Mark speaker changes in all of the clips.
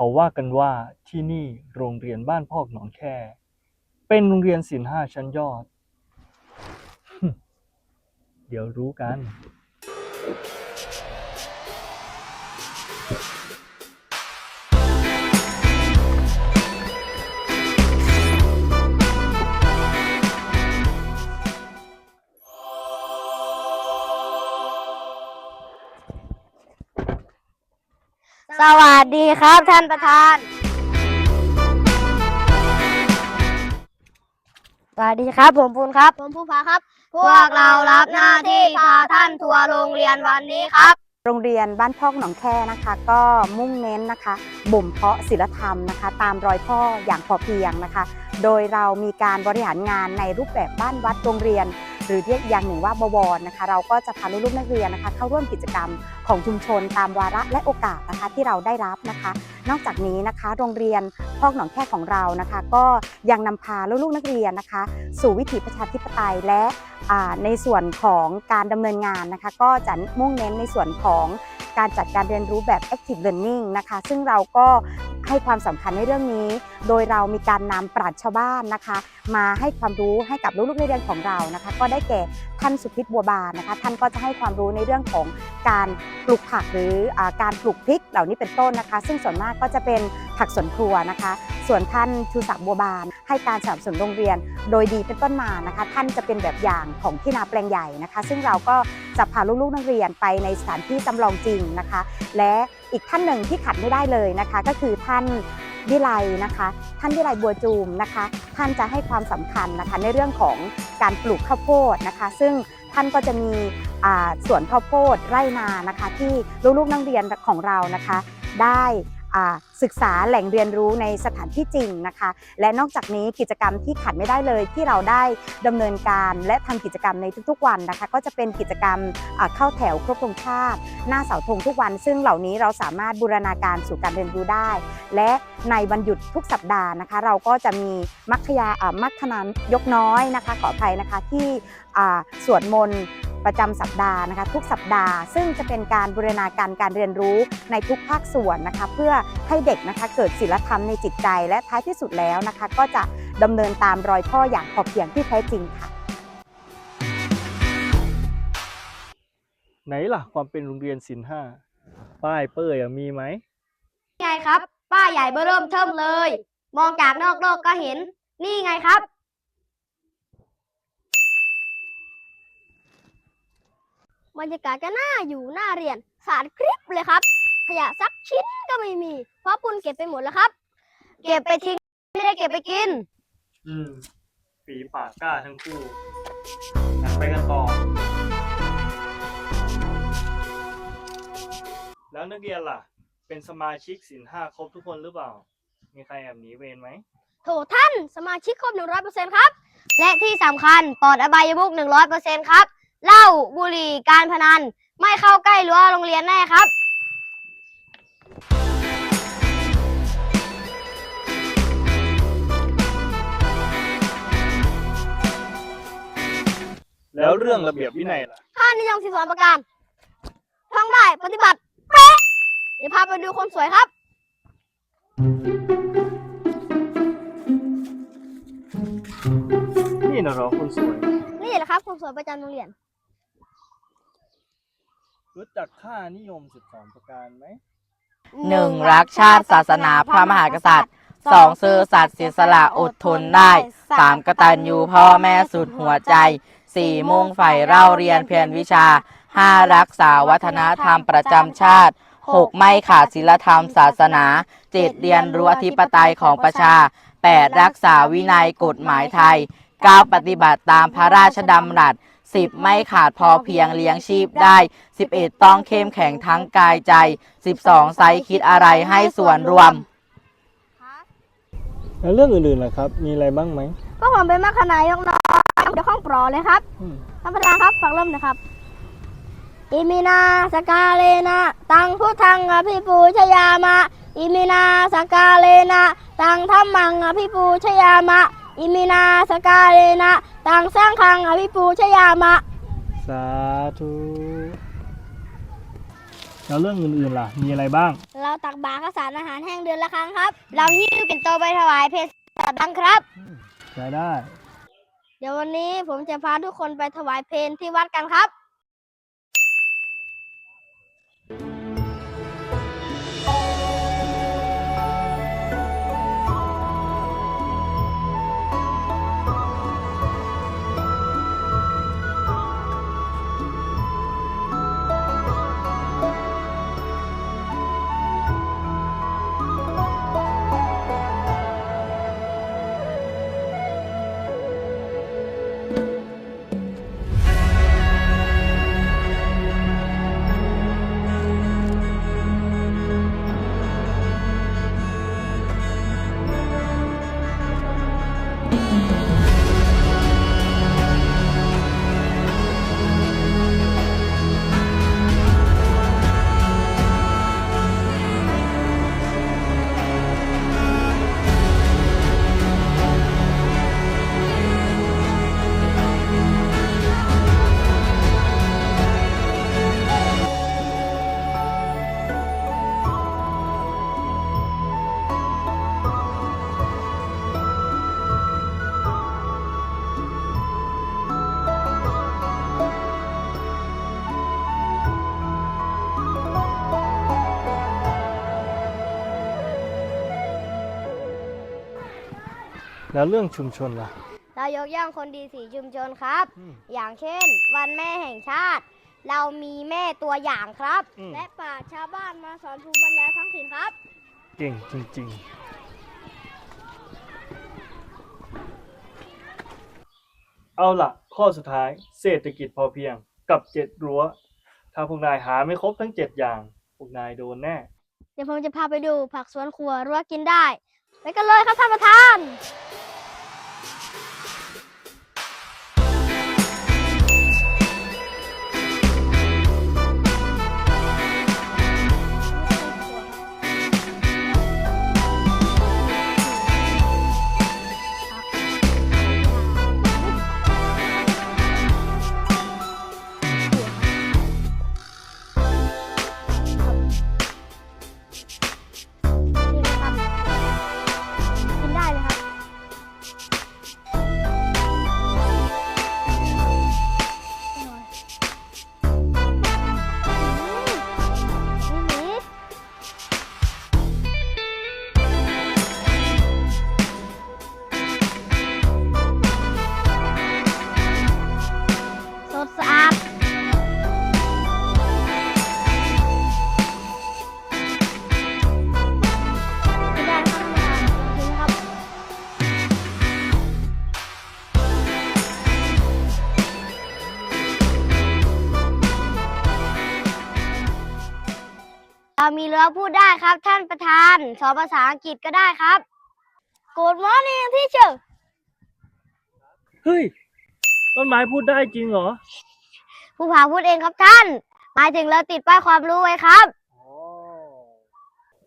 Speaker 1: เขาว่ากันว่าที่นี่โรงเรียนบ้านพอกหนองแค่ เป็นโรงเรียนศิลห้าชั้นยอด เดี๋ยวรู้กัน
Speaker 2: สวัสดีครับท่านประธาน สวัสดีครับ ผมปูนครับ ผมภูผาครับ พวกเรารับหน้าที่พาท่านทัวร์โรงเรียนวันนี้ครับ
Speaker 3: โรงเรียนบ้านพอกหนองแค่นะคะ ก็มุ่งเน้นนะคะบ่มเพาะศิลธรรมนะคะ ตามรอยพ่ออย่างพอเพียงนะคะ โดยเรามีการบริหารงานในรูปแบบบ้านวัดโรงเรียนห รือเรียกอย่างหนึ่งว่าบวรนะคะ เราก็จะพาลูกๆนักเรียนนะคะ เข้าร่วมกิจกรรมของชุมชนตามวาระและโอกาสนะคะที่เราได้รับนะคะ นอกจากนี้นะคะ โรงเรียนพอกหนองแค่ของเรานะคะ ก็ยังนำพาลูกๆนักเรียนนะคะ สู่วิถีประชาธิปไตยและ ในส่วนของการดำเนินงานนะคะ ก็จะมุ่งเน้นในส่วนของการจัดการเรียนรู้แบบ active learning นะคะ ซึ่งเราก็ให้ความสำคัญในเรื่องนี้ โดยเรามีการนำปราชญ์ชาวบ้านนะคะ มาให้ความรู้ให้กับลูกๆในเรียนของเรานะคะ ก็ได้แก่ท่านสุพิษบัวบานนะคะ ท่านก็จะให้ความรู้ในเรื่องของการปลูกผักหรืออการปลูกพริกเหล่านี้เป็นต้นนะคะ ซึ่งส่วนมากก็จะเป็นผักสวนครัวนะคะ ส่วนท่านชูศักดิ์บัวบาน ให้การสนับสนุนโรงเรียน โดยดีเป็นต้นมานะคะ ท่านจะเป็นแบบอย่างของที่นาแปลงใหญ่นะคะ ซึ่งเราก็จะพาลูกๆนักเรียนไปในสถานที่จำลองจริงนะคะ และอีกท่านหนึ่งที่ขัดไม่ได้เลยนะคะ ก็คือท่านวิไลนะคะ ท่านวิไลบัวจูมนะคะ ท่านจะให้ความสำคัญนะคะในเรื่องของการปลูกข้าวโพดนะคะ ซึ่งท่านก็จะมีสวนข้าวโพดไร่นานะคะ ที่ลูกๆนักเรียนของเรานะคะ ได้ ศึกษาแหล่งเรียนรู้ในสถานที่จริงนะคะ และนอกจากนี้กิจกรรมที่ขัดไม่ได้เลยที่เราได้ดำเนินการและทำกิจกรรมในทุกๆวันนะคะ ก็จะเป็นกิจกรรมเข้าแถวครบธงชาติ หน้าเสาธงทุกวัน ซึ่งเหล่านี้เราสามารถบูรณาการสู่การเรียนรู้ได้ และในวันหยุดทุกสัปดาห์นะคะ เราก็จะมีมัคคยามัคคณายกน้อยนะคะขออภัยนะคะที่สวดมนต์ ประจำสัปดาห์นะคะ ทุกสัปดาห์ ซึ่งจะเป็นการบูรณาการการเรียนรู้ในทุกภาคส่วนนะคะ เพื่อให้เด็กนะคะเกิดศีลธรรมในจิตใจ และท้ายที่สุดแล้วนะคะ ก็จะดำเนินตามรอยพ่ออย่างพอเพียงที่แท้จริงค่ะ
Speaker 1: ไหนล่ะความเป็นโรงเรียนศิลป์ห้าป้ายเป้ยอะมีไหม
Speaker 2: ไงครับ ป้าใหญ่เบอร์เริ่มเทิมเลย มองจากนอกโลกก็เห็น นี่ไงครับ บรรยากาศก็น่าอยู่น่าเรียนสาดคลิปเลยครับ ขยะสักชิ้นก็ไม่มี เพราะปุณเก็บไปหมดแล้วครับ เก็บไปทิ้งไม่ได้เก็บไปกิน
Speaker 1: อืมฝีปากกล้าทั้งคู่งั้นไปกันต่อ แล้วนักเรียนล่ะ เป็นสมาชิกศิลป์ห้าครบทุกคนหรือเปล่า มีใครแอบหนีเวรไหม
Speaker 2: โถท่านสมาชิกครบ 100%ครับ และที่สำคัญปลอดอบายมุก 100%ครับ เหล้าบุหรี่การพนัน ไม่เข้าใกล้รั้วโรงเรียนแน่ครับ
Speaker 1: แล้วเรื่องระเบียบวินัยล่ะ
Speaker 2: ท่านนิยมสิบสองประการท่องได้ปฏิบัติเป๊ะเดี๋ยวพาไปดูคนสวยครับ
Speaker 1: นี่นะเหรอคนสวย
Speaker 2: นี่แหละครับคนสวยประจำโรงเรียน
Speaker 1: รู้จักค่านิยม 12 ประการไหม
Speaker 4: หนึ่งรักชาติศาสนาพระมหากษัตริย์สองซื่อสัตย์เสียสละอดทนได้สามกตัญญูพ่อแม่สุดหัวใจสี่มุ่งใฝ่เล่าเรียนเพียรวิชาห้ารักษาวัฒนธรรมประจำชาติหกไม่ขาดศีลธรรมศาสนาเจ็ดเรียนรู้อธิปไตยของประชาแปดรักษาวินัยกฎหมายไทยเก้าปฏิบัติตามพระราชดำรัส สิบไม่ขาดพอเพียงเลี้ยงชีพได้สิบเอ็ดต้องเข้มแข็งทั้งกายใจสิบสองไซคิดอะไรให้ส่วนรวม
Speaker 1: แล้วเรื่องอื่นๆล่ะครับ มีอะไรบ้างไหม
Speaker 2: ก็ผมเป็นมัคคณายกน้อยเดี๋ยวข้องปลอเลยครับ
Speaker 1: อืม
Speaker 2: ท่านประธานครับฟังเริ่มนะครับ อิมินาสกาเลนะ ตังพุทธังอภิปูชยามะ อิมินาสกาเลนะ ตังธัมมังอภิปูชยามะ อิมินาสกาเลนะตังสร้างคังอภิปูชยามะ
Speaker 1: สาธุ แล้วเรื่องอื่นๆล่ะ มีอะไรบ้าง
Speaker 2: เราตักบาตรข้าวสารอาหารแห้งเดือนละครั้งครับ เราหิ้วปิ่นโตไปถวายเพศสัตว์ดังครับ
Speaker 1: ใช้ได้
Speaker 2: เดี๋ยววันนี้ผมจะพาทุกคนไปถวายเพลที่วัดกันครับ
Speaker 1: แล้วเรื่องชุมชนล่ะ
Speaker 2: เรายกย่องคนดีสีชุมชนครับ
Speaker 1: อืม
Speaker 2: อย่างเช่น วันแม่แห่งชาติ เรามีแม่ตัวอย่างครับ
Speaker 1: อืม
Speaker 2: และป่าชญ์ชาวบ้านมาสอนภูมิปัญญาท้องถิ่นครับ
Speaker 1: เก่งจริงๆ เอาล่ะ ข้อสุดท้ายเศรษฐกิจพอเพียงกับเจ็ดรั้ว ถ้าพวกนายหาไม่ครบทั้งเจ็ดอย่าง พวกนายโดนแน่
Speaker 2: เดี๋ยวผมจะพาไปดูผักสวนครัวรั้วกินได้ ไปกันเลยครับท่านประธานนี่ พูดได้ครับ ท่านประธาน สอนภาษาอังกฤษก็ได้ครับ Good morning teacher
Speaker 1: เฮ้ย ต้นไม้พูดได้จริงเหรอ
Speaker 2: ผู้ผาพูดเองครับท่าน หมายถึงเราติดป้ายความรู้ไว้ครับ
Speaker 1: อ๋อ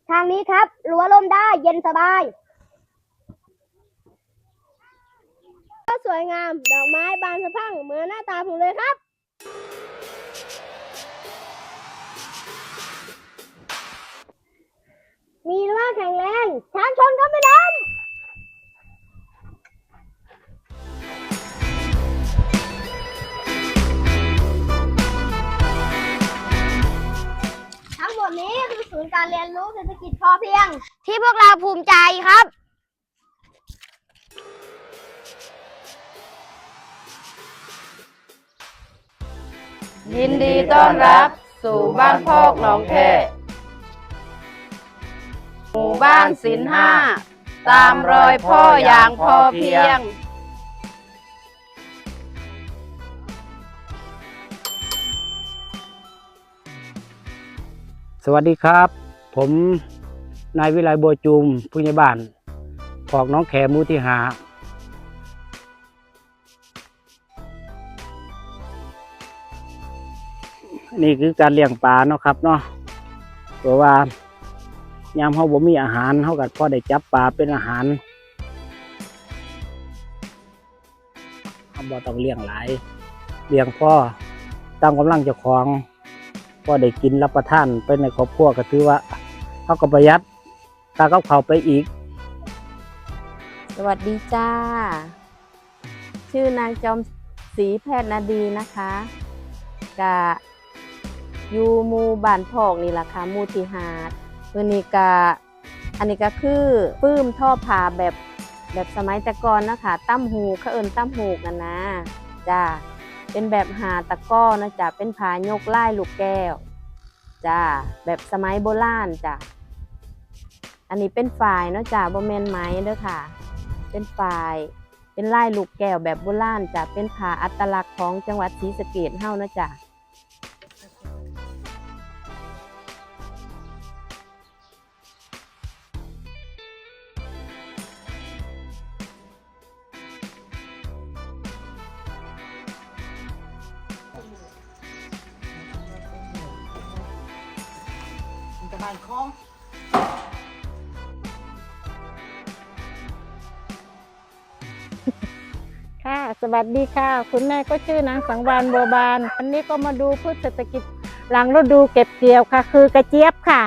Speaker 2: ทางนี้ครับรั้วล่มได้เย็นสบาย ก็สวยงาม ดอกไม้บานสะพรั่งเหมือนหน้าตาผมเลยครับ ที่พวกเราภูมิใจครับ
Speaker 4: ยินดีต้อนรับสู่บ้านพอกหนองแคหมู่บ้านศิลห้า ตามรอยพ่ออย่างพอเพียง
Speaker 5: สวัสดีครับ ผม นายวิไลบัวจูมผู้ใหญ่บ้านพอกน้องแขมูที่หานี่คือการเลี้ยงปลาเนาะครับเนาะเพราะว่ายามเขาบ่มีอาหารเขากัดพ่อได้จับปลาเป็นอาหารเขาบ่ต้องเลี้ยงหลายเลี้ยงพ่อตามกำลังเจ้าของพ่อได้กินรับประทานไปในครอบครัวก็ถือว่าเขาก็ประหยัด ตากับเขาไปอีก
Speaker 6: สวัสดีจ้า ชื่อนางจอมศรีแพทย์นาดีนะคะกะอยู่หมู่บ้านพอกนี่แหละค่ะหมู่ที่หาดมือนี้กะอันนี้ก็คือปื้มท่อผ่าแบบแบบสมัยต่ก่อนนะคะตั้มหูเขาเอินตั้มหูกันนะจ้าเป็นแบบหาตะก้อนะจ้ะเป็นผายกไล่ลูกแก้วจ้าแบบสมัยโบราณจ้ะ อันนี้เป็นฝ่ายเนาะจ้ะบ่แมนไม้เด้อค่ะ เป็นฝ่ายเป็นลายลูกแก้วแบบโบราณจ้ะเป็นผ้าอัตลักษณ์ของจังหวัดศรีสะเกดเฮานะจ้ะ
Speaker 7: ค่ะ สวัสดีค่ะ คุณแม่ก็ชื่อนางสังวานบัวบานวันนี้ก็มาดูพืชเศรษฐกิจหลังฤดูเก็บเกี่ยวค่ะ คือกระเจี๊ยบค่ะ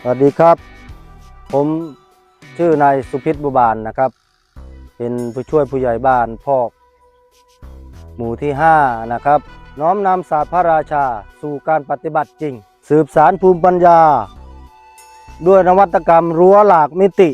Speaker 8: สวัสดีครับ ผมชื่อนายสุพิษบุบานนะครับ เป็นผู้ช่วยผู้ใหญ่บ้านพอกหมู่ที่ 5 นะครับ น้อมนำศาสตร์พระราชาสู่การปฏิบัติจริง สืบสารภูมิปัญญา ด้วยนวัตกรรมรั้วหลากมิติ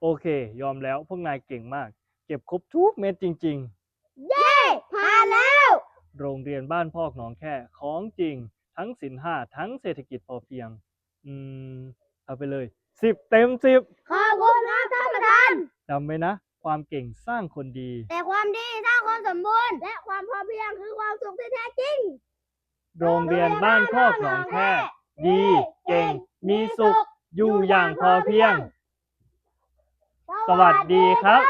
Speaker 1: โอเค ยอมแล้วพวกนายเก่งมาก เก็บครบทุกเม็ดจริง
Speaker 2: ผ่านแล้ว
Speaker 1: ๆโรงเรียนบ้านพอกหนองแค่ของจริง ทั้งศิลห้าทั้งเศรษฐกิจพอเพียง อืม เอาไปเลยสิบเต็มสิบ
Speaker 2: ขอบคุณครับท่านประธาน
Speaker 1: จำไว้นะ ความเก่งสร้างคนดี
Speaker 2: แต่ความดีสร้างความสมบูรณ์ และความพอเพียงคือความสุขที่แท้จริง
Speaker 1: โรงเรียนบ้านพอกหนองแค่ดีเก่ง มีสุข อยู่อย่างพอเพียง สวัสดีครับ